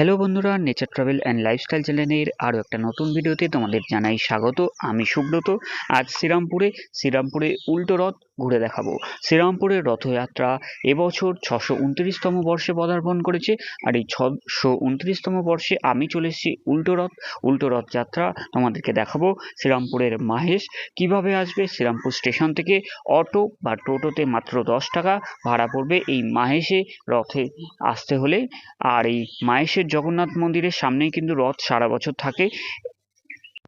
Hello বন্ধুরা nature travel and lifestyle চ্যানেলের আরও একটা নতুন ভিডিওতে তোমাদের জানাই স্বাগত। আমি সুব্রত, আজ শ্রীরামপুরে শ্রীরামপুরে উল্টো রথ ঘুরে দেখাবো। শ্রীরামপুরের রথযাত্রা এবছর ছশো উনত্রিশতম বর্ষে পদার্পণ করেছে আর এই ছশো উনত্রিশতম বর্ষে আমি চলে এসেছি উল্টো রথ। উল্টো রথযাত্রা তোমাদেরকে দেখাবো। শ্রীরামপুরের মাহেশ কীভাবে আসবে? শ্রীরামপুর স্টেশন থেকে অটো বা টোটোতে মাত্র দশ টাকা ভাড়া পড়বে এই মাহেশে রথে আসতে হলে। আর এই মাহেশের জগন্নাথ মন্দিরের সামনেই কিন্তু রথ সারা বছর থাকে।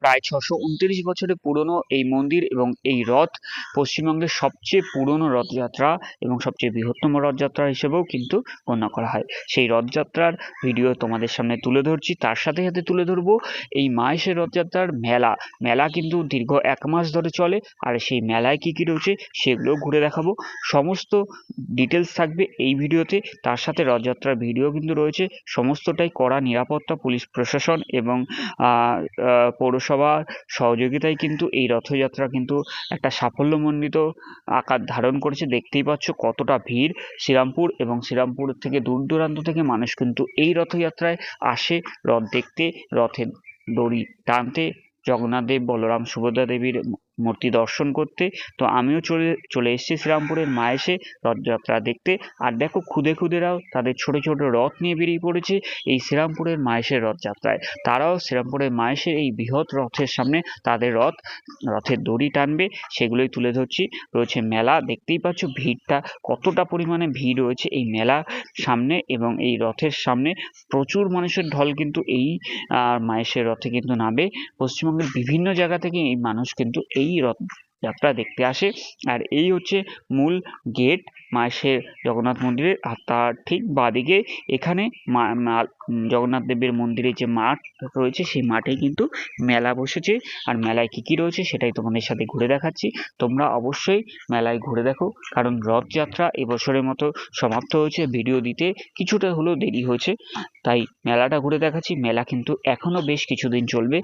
প্রায় ছশো উনত্রিশ বছরের পুরনো এই মন্দির এবং এই রথ পশ্চিমবঙ্গের সবচেয়ে পুরনো রথযাত্রা এবং সবচেয়ে বৃহত্তম রথযাত্রা হিসেবেও কিন্তু গণ্য করা হয়। সেই রথযাত্রার ভিডিও তোমাদের সামনে তুলে ধরছি। তার সাথে সাথে তুলে ধরবো এই মাহেশের রথযাত্রার মেলা। মেলা কিন্তু দীর্ঘ এক মাস ধরে চলে আর সেই মেলায় কী কী রয়েছে সেগুলো ঘুরে দেখাবো। সমস্ত ডিটেলস থাকবে এই ভিডিওতে। তার সাথে রথযাত্রার ভিডিও কিন্তু রয়েছে। সমস্তটাই কড়া নিরাপত্তা পুলিশ প্রশাসন এবং আহ, পৌরসভার সহযোগিতায় কিন্তু এই রথযাত্রা কিন্তু একটা সাফল্যমণ্ডিত আকার ধারণ করেছে। দেখতেই পাচ্ছ কতটা ভিড় শ্রীরামপুর এবং শ্রীরামপুর থেকে দূর দূরান্ত থেকে মানুষ কিন্তু এই রথযাত্রায় আসে। রথ দেখতে, রথের দড়ি টানতে জগন্নাথ দেব, বলরাম সুভদ্রা দেবীর মূর্তি দর্শন করতে। তো আমিও চলে চলে এসেছি শ্রীরামপুরের মায়েসে রথযাত্রা দেখতে। আর দেখো খুদে খুদেরাও তাদের ছোট ছোট রথ নিয়ে বেরিয়ে পড়েছে এই শ্রীরামপুরের মায়েসের রথযাত্রায়। তারাও শ্রীরামপুরের মায়েসের এই বৃহৎ রথের সামনে তাদের রথ, রথের দড়ি টানবে, সেগুলোই তুলে ধরছি। রয়েছে মেলা, দেখতেই পাচ্ছ ভিড়টা, কতটা পরিমাণে ভিড় রয়েছে এই মেলা সামনে এবং এই রথের সামনে। প্রচুর মানুষের ঢল কিন্তু এই মায়েসের রথে কিন্তু নামবে পশ্চিমবঙ্গের বিভিন্ন জায়গা থেকে এই মানুষ কিন্তু এই রথ যাত্রা দেখতে আসে। আর এই হচ্ছে মূল গেট মায়ের জগন্নাথ মন্দিরের, আর তার ঠিক বাদিকে এখানে জগন্নাথ দেবের মন্দিরের যে মাঠ রয়েছে, সেই মাঠে কিন্তু মেলা বসেছে। আর মেলায় কী কী রয়েছে সেটাই তোমাদের সাথে ঘুরে দেখাচ্ছি। তোমরা অবশ্যই মেলায় ঘুরে দেখো, কারণ রথযাত্রা এবছরের মতো সমাপ্ত হয়েছে, ভিডিও দিতে কিছুটা হলেও দেরি হয়েছে। তাই মেলাটা ঘুরে দেখাচ্ছি। মেলা কিন্তু এখনও বেশ কিছুদিন চলবে।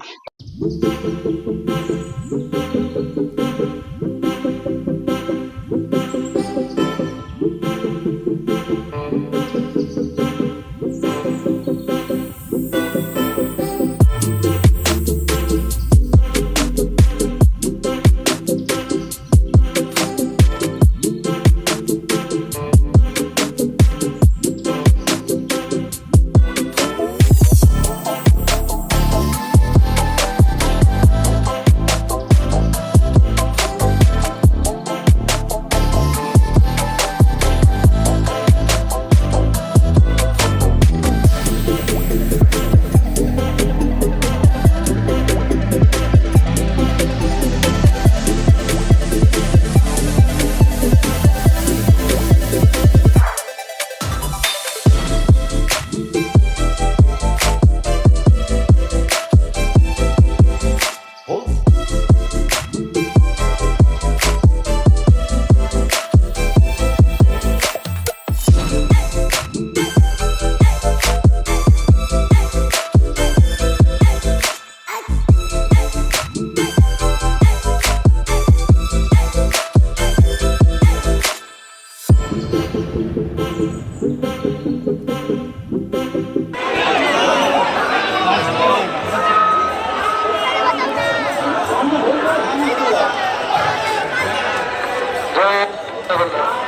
জয়